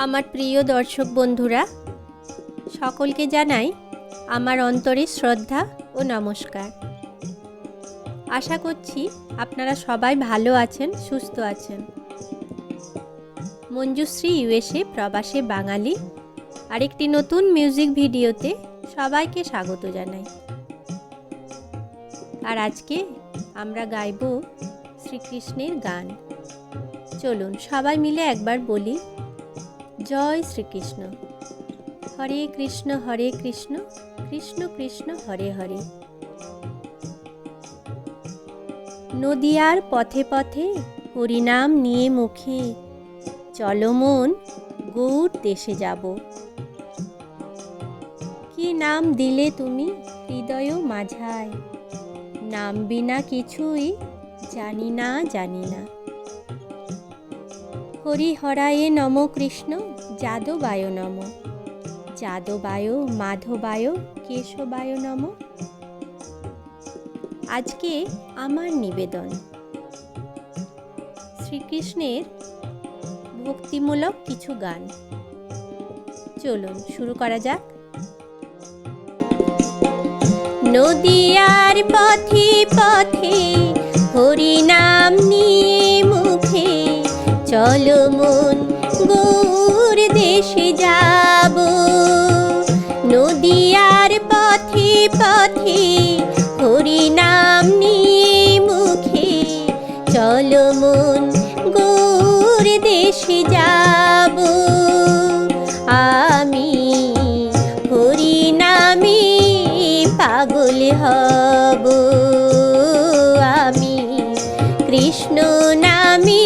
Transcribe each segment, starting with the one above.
আমার প্রিয় দর্শক বন্ধুরা, সকলকে জানাই আমার অন্তরের শ্রদ্ধা ও নমস্কার। আশা করছি আপনারা সবাই ভালো আছেন, সুস্থ আছেন। মঞ্জুশ্রী ইউএসএ প্রবাসে বাঙালি, আরেকটি নতুন মিউজিক ভিডিওতে সবাইকে স্বাগত জানাই। আর আজকে আমরা গাইব শ্রীকৃষ্ণের গান। চলুন সবাই মিলে একবার বলি জয় শ্রীকৃষ্ণ। হরে কৃষ্ণ হরে কৃষ্ণ কৃষ্ণ কৃষ্ণ, হরে হরে। নদিয়ার পথে পথে হরিনাম নিয়ে মুখে চলো মন, গৌর দেশে যাব। কি নাম দিলে তুমি হৃদয় মাঝায়? নাম বিনা কিছুই জানি না জানি না। হরিহরায়ে নম কৃষ্ণ যাদবায় নম। যাদবায়, মাধবায়, কেশবায় নম। আজকে আমার নিবেদন। শ্রীকৃষ্ণের ভক্তিমূলক কিছু গান। চলুন, শুরু করা যাক। নদিয়ার পথে পথে হরিনাম নিয়ে মুখে, চলো পাগল হব আমি। কৃষ্ণ নামি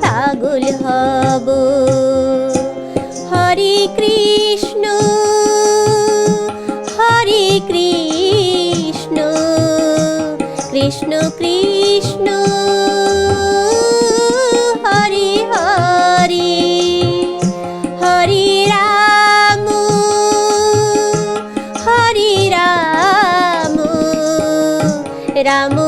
পাগল হব। হরে কৃষ্ণ হরে কৃষ্ণ কৃষ্ণ। কৃষ্ণ রাম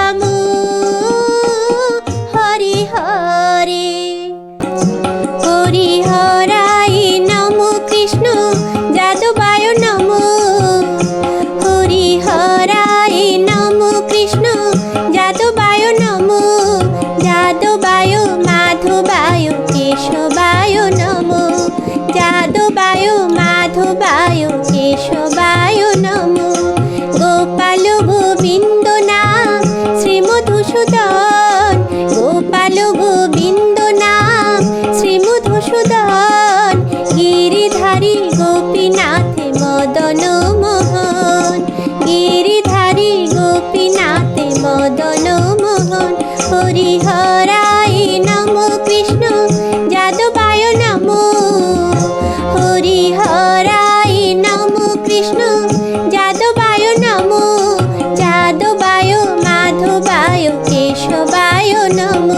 গিরিধারী গোপীনাথ মদন মোহন। গিরিধারী গোপীনাথ মদন মোহন। হরিহরাই নম কৃষ্ণ, যাদবায় নম। হরিহরাই নম কৃষ্ণ, যাদবায় নম। যাদবায় মাধবায় কেশবায় নম।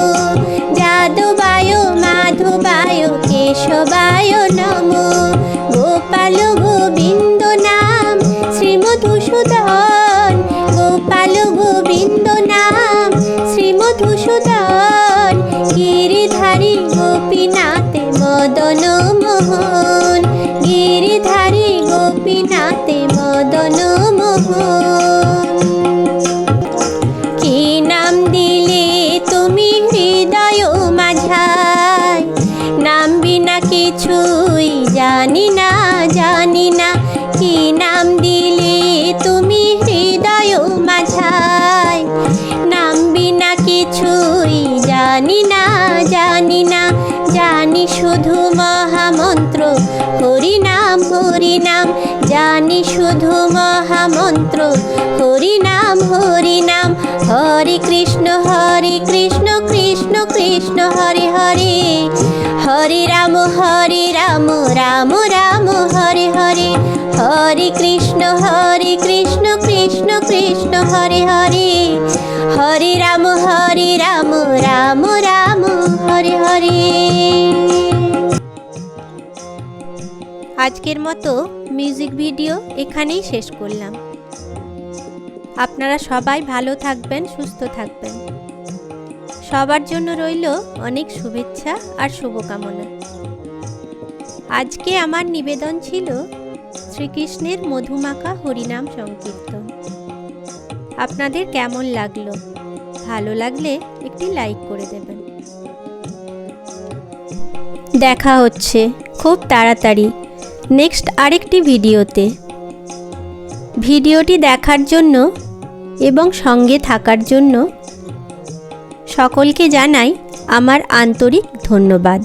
যাদবায় মাধবায় কেশবায় নম। গোপাল গোবিন্দ জানি না কি নাম দিলি? শুধু মহামন্ত্র হরি নাম হরি নাম জানি শুধু মহামন্ত্র হরি নাম হরি নাম হরে কৃষ্ণ, হরি কৃষ্ণ কৃষ্ণ কৃষ্ণ, হরি হরি হরি রাম হরি রাম রাম রাম, হরি হরি হরি কৃষ্ণ হরি কৃষ্ণ কৃষ্ণ কৃষ্ণ, হরি হরি হরি রাম হরি রাম রাম রাম, হরি হরি। আজকের মতো মিউজিক ভিডিও এখানেই শেষ করলাম। আপনারা সবাই ভালো থাকবেন, সুস্থ থাকবেন। সবার জন্য রইল অনেক শুভেচ্ছা আর শুভকামনা। আজকে আমার নিবেদন ছিল শ্রীকৃষ্ণের মধুমাখা হরিনাম সংকীর্তন। আপনাদের কেমন লাগল? ভালো লাগলে একটি লাইক করে দেবেন। দেখা হচ্ছে খুব তাড়াতাড়ি নেক্সট আরেকটি ভিডিওতে। ভিডিওটি দেখার জন্য এবং সঙ্গে থাকার জন্য সকলকে জানাই আমার আন্তরিক ধন্যবাদ।